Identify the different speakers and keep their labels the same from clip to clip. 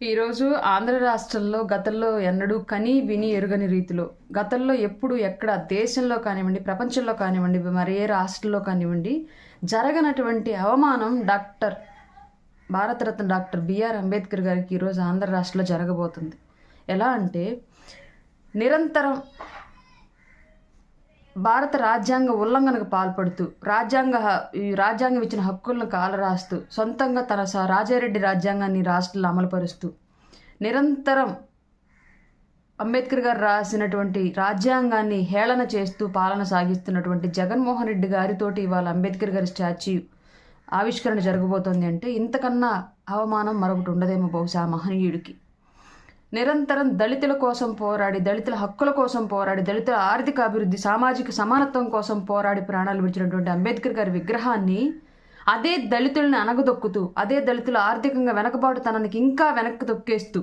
Speaker 1: ఈరోజు ఆంధ్ర రాష్ట్రంలో గతంలో ఎన్నడూ కని విని ఎరుగని రీతిలో గతంలో ఎప్పుడు ఎక్కడ దేశంలో కానివ్వండి ప్రపంచంలో కానివ్వండి మరి ఏ రాష్ట్రంలో కానివ్వండి జరగనటువంటి అవమానం doctor Bharat Ratna doctor B R Ambedkar గారికి ఈరోజు ఆంధ్ర రాష్ట్రంలో జరగబోతుంది. ఎలా అంటే నిరంతరం భారత రాజ్యాంగ ఉల్లంఘనకు పాల్పడుతూ రాజ్యాంగ ఈ రాజ్యాంగం ఇచ్చిన హక్కులను కాలరాస్తూ సొంతంగా తన రాజారెడ్డి రాజ్యాంగాన్ని రాష్ట్రంలో అమలుపరుస్తూ నిరంతరం అంబేద్కర్ గారు రాసినటువంటి రాజ్యాంగాన్ని హేళన చేస్తూ పాలన సాగిస్తున్నటువంటి జగన్మోహన్ రెడ్డి గారితోటి ఇవాళ అంబేద్కర్ గారి స్టాచ్యూ ఆవిష్కరణ జరగబోతోంది అంటే ఇంతకన్నా అవమానం మరొకటి ఉండదేమో బహుశా మహనీయుడికి. నిరంతరం దళితుల కోసం పోరాడి దళితుల హక్కుల కోసం పోరాడి దళితుల ఆర్థిక అభివృద్ధి సామాజిక సమానత్వం కోసం పోరాడి ప్రాణాలు విడిచినటువంటి అంబేద్కర్ గారి విగ్రహాన్ని అదే దళితుల్ని అనగదొక్కుతూ అదే దళితుల ఆర్థికంగా వెనకబాటుతనానికి ఇంకా వెనక్కి తొక్కేస్తూ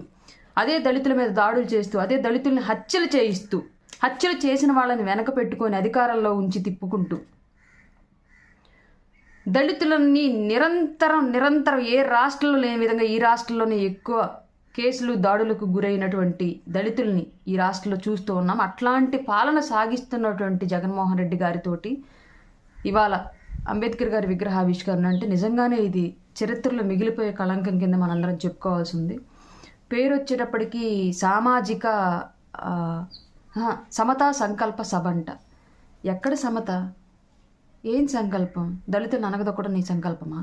Speaker 1: అదే దళితుల మీద దాడులు చేస్తూ అదే దళితుల్ని హత్యలు చేయిస్తూ హత్యలు చేసిన వాళ్ళని వెనక పెట్టుకొని అధికారంలో ఉంచి తిప్పుకుంటూ. దళితులని నిరంతరం నిరంతరం ఏ రాష్ట్రంలో లేని విధంగా ఈ రాష్ట్రంలోనే ఎక్కువ కేసులు దాడులకు గురైనటువంటి దళితుల్ని ఈ రాష్ట్రంలో చూస్తూ ఉన్నాం. అట్లాంటి పాలన సాగిస్తున్నటువంటి జగన్మోహన్ రెడ్డి గారితోటి ఇవాళ అంబేద్కర్ గారి విగ్రహావిష్కరణ అంటే నిజంగానే ఇది చరిత్రలో మిగిలిపోయే కళంకం కింద మనందరం చెప్పుకోవాల్సి ఉంది పేరు వచ్చేటప్పటికీ సామాజిక సమతా సంకల్ప సభ అంట. ఎక్కడ సమత? ఏం సంకల్పం? దళితులను అనగదొక్కడం నీ సంకల్పమా?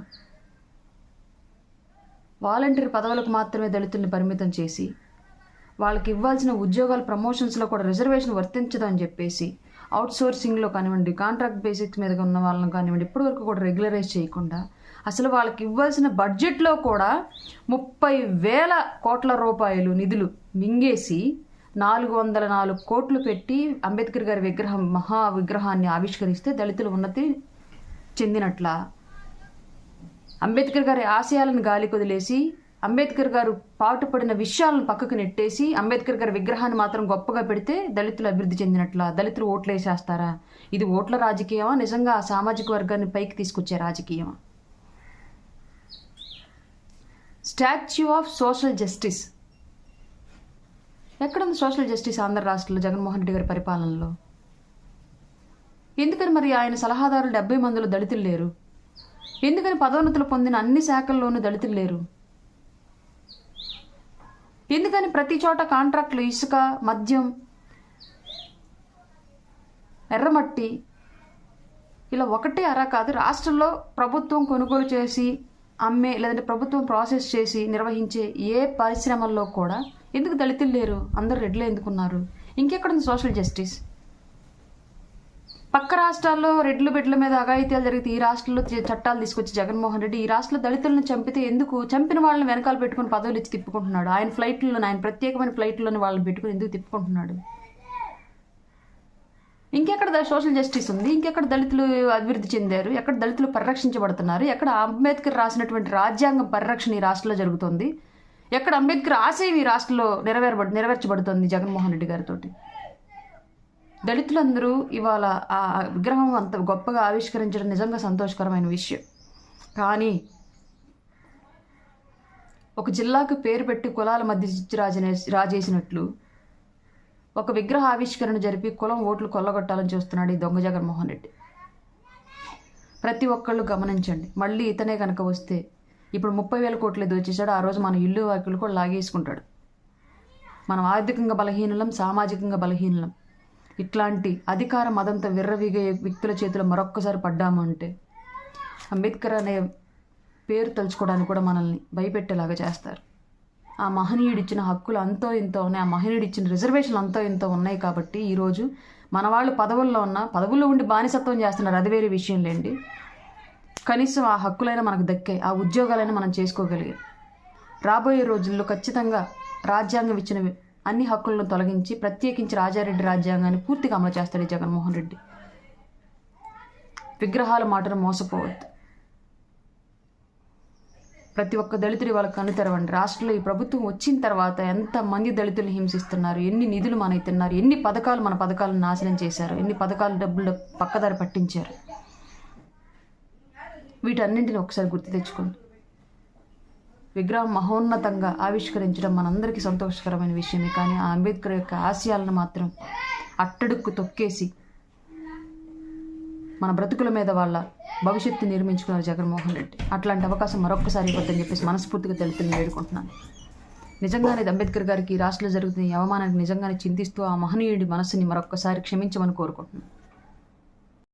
Speaker 1: వాలంటీర్ పదవులకు మాత్రమే దళితుల్ని పరిమితం చేసి వాళ్ళకి ఇవ్వాల్సిన ఉద్యోగాల ప్రమోషన్స్లో కూడా రిజర్వేషన్ వర్తించదని చెప్పేసి అవుట్సోర్సింగ్లో కానివ్వండి కాంట్రాక్ట్ బేసిక్స్ మీద ఉన్న వాళ్ళని కానివ్వండి ఇప్పటివరకు కూడా రెగ్యులరైజ్ చేయకుండా అసలు వాళ్ళకి ఇవ్వాల్సిన బడ్జెట్లో కూడా ముప్పై వేల కోట్ల రూపాయలు నిధులు మింగేసి నాలుగు వందల నాలుగు కోట్లు పెట్టి అంబేద్కర్ గారి విగ్రహం మహా విగ్రహాన్ని ఆవిష్కరిస్తే దళితులు ఉన్నతి చెందినట్లా అంబేద్కర్ గారి ఆశయాలను గాలి వదిలేసి అంబేద్కర్ గారు పాటుపడిన విషయాలను పక్కకు నెట్టేసి అంబేద్కర్ గారి విగ్రహాన్ని మాత్రం గొప్పగా పెడితే దళితులు అభివృద్ధి చెందినట్లా దళితులు ఓట్లు వేసేస్తారా ఇది ఓట్ల రాజకీయమా? నిజంగా ఆ సామాజిక వర్గాన్ని పైకి తీసుకొచ్చే రాజకీయమా? Statue of social justice. ఎక్కడుంది సోషల్ జస్టిస్ ఆంధ్ర రాష్ట్రంలో జగన్మోహన్ రెడ్డి గారి పరిపాలనలో? ఎందుకని మరి ఆయన సలహాదారులు డెబ్బై మందిలో దళితులు లేరు? ఎందుకని పదోన్నతులు పొందిన అన్ని శాఖల్లోనూ దళితులు లేరు? ఎందుకని ప్రతి చోట కాంట్రాక్టులు ఇసుక మద్యం ఎర్రమట్టి ఇలా ఒకటే అరా కాదు రాష్ట్రంలో ప్రభుత్వం కొనుగోలు చేసి అమ్మే లేదంటే ప్రభుత్వం ప్రాసెస్ చేసి నిర్వహించే ఏ పరిశ్రమల్లో కూడా ఎందుకు దళితులు లేరు? అందరు రెడ్లే ఎందుకున్నారు? ఇంకెక్కడుంది సోషల్ జస్టిస్ పక్క రాష్ట్రాల్లో రెడ్లు బెడ్ల మీద అఘాయిత్యాలు జరిగితే ఈ రాష్ట్రంలో చట్టాలు తీసుకొచ్చి జగన్మోహన్ రెడ్డి ఈ రాష్ట్రంలో దళితులను చంపితే ఎందుకు? చంపిన వాళ్ళని వెనకాల పెట్టుకుని పదవులు ఇచ్చి తిప్పుకుంటున్నాడు. ఆయన ఫ్లైట్లో ఆయన ప్రత్యేకమైన ఫ్లైట్లోని వాళ్ళని పెట్టుకుని ఎందుకు తిప్పుకుంటున్నాడు? ఇంకెక్కడ సోషల్ జస్టిస్ ఉంది? ఇంకెక్కడ దళితులు అభివృద్ధి చెందారు? ఎక్కడ దళితులు పరిరక్షించబడుతున్నారు? ఎక్కడ అంబేద్కర్ రాసినటువంటి రాజ్యాంగం పరిరక్షణ ఈ రాష్ట్రంలో జరుగుతుంది? ఎక్కడ అంబేద్కర్ ఆశయం ఈ రాష్ట్రంలో నెరవేరబడి నెరవేర్చబడుతుంది జగన్మోహన్ రెడ్డి గారితోటి? దళితులందరూ ఇవాళ ఆ విగ్రహం అంత గొప్పగా ఆవిష్కరించడం నిజంగా సంతోషకరమైన విషయం. కానీ ఒక జిల్లాకు పేరు పెట్టి కులాల మధ్య చిచ్చు రాజనే రాజేసినట్లు ఒక విగ్రహ ఆవిష్కరణ జరిపి కులం ఓట్లు కొల్లగొట్టాలని చూస్తున్నాడు ఈ దొంగ జగన్మోహన్ రెడ్డి. ప్రతి ఒక్కళ్ళు గమనించండి. మళ్ళీ ఇతనే కనుక వస్తే ఇప్పుడు ముప్పై వేల కోట్లు దోచేశాడు ఆ రోజు మన ఇల్లు వాకిలు కూడా లాగేసుకుంటాడు. మనం ఆర్థికంగా బలహీనులం సామాజికంగా బలహీనులం. ఇట్లాంటి అధికార మదంతో విర్రవీగే వ్యక్తుల చేతిలో మరొక్కసారి పడ్డామంటే అంబేద్కర్ అనే పేరు తలుచుకోవడానికి కూడా మనల్ని భయపెట్టేలాగా చేస్తారు. ఆ మహనీయుడు ఇచ్చిన హక్కులు అంతో ఇంతో ఉన్నాయి ఆ మహనీయుడు ఇచ్చిన రిజర్వేషన్లు అంతో ఇంతో ఉన్నాయి కాబట్టి ఈరోజు మన వాళ్ళు పదవుల్లో ఉన్న పదవుల్లో ఉండి బానిసత్వం చేస్తున్నారు అది వేరే విషయం లేండి. కనీసం ఆ హక్కులైనా మనకు దక్కాయి ఆ ఉద్యోగాలైనా మనం చేసుకోగలిగాం రాబోయే రోజుల్లో ఖచ్చితంగా రాజ్యాంగం ఇచ్చిన అన్ని హక్కులను తొలగించి ప్రత్యేకించి రాజారెడ్డి రాజ్యాంగాన్ని పూర్తిగా అమలు చేస్తాడు ఈ జగన్మోహన్ రెడ్డి. విగ్రహాల మాటను మోసపోవద్దు. ప్రతి ఒక్క దళితుడి వాళ్ళకి కన్ను తెరవండి. రాష్ట్రంలో ఈ ప్రభుత్వం వచ్చిన తర్వాత ఎంతమంది దళితులు హింసిస్తున్నారు ఎన్ని నిధులు మన తిన్నారు ఎన్ని పథకాలు మన పథకాలను నాశనం చేశారు ఎన్ని పథకాలు డబ్బులు పక్కదారి పట్టించారు. వీటన్నింటిని ఒకసారి గుర్తు తెచ్చుకోండి. విగ్రహం మహోన్నతంగా ఆవిష్కరించడం మనందరికీ సంతోషకరమైన విషయమే. కానీ ఆ అంబేద్కర్ యొక్క ఆశయాలను మాత్రం అట్టడుక్కు తొక్కేసి మన బ్రతుకుల మీద వాళ్ళ భవిష్యత్తు నిర్మించుకున్నారు జగన్మోహన్ రెడ్డి. అట్లాంటి అవకాశం మరొక్కసారి ఇవ్వద్దని చెప్పేసి మనస్ఫూర్తిగా తెలుపుతుంది వేడుకుంటున్నాను. నిజంగానే అంబేద్కర్ గారికి రాష్ట్రంలో జరుగుతున్న ఈ అవమానానికి నిజంగానే చింతిస్తూ ఆ మహనీయుడి మనస్సుని మరొక్కసారి క్షమించమని కోరుకుంటున్నాను.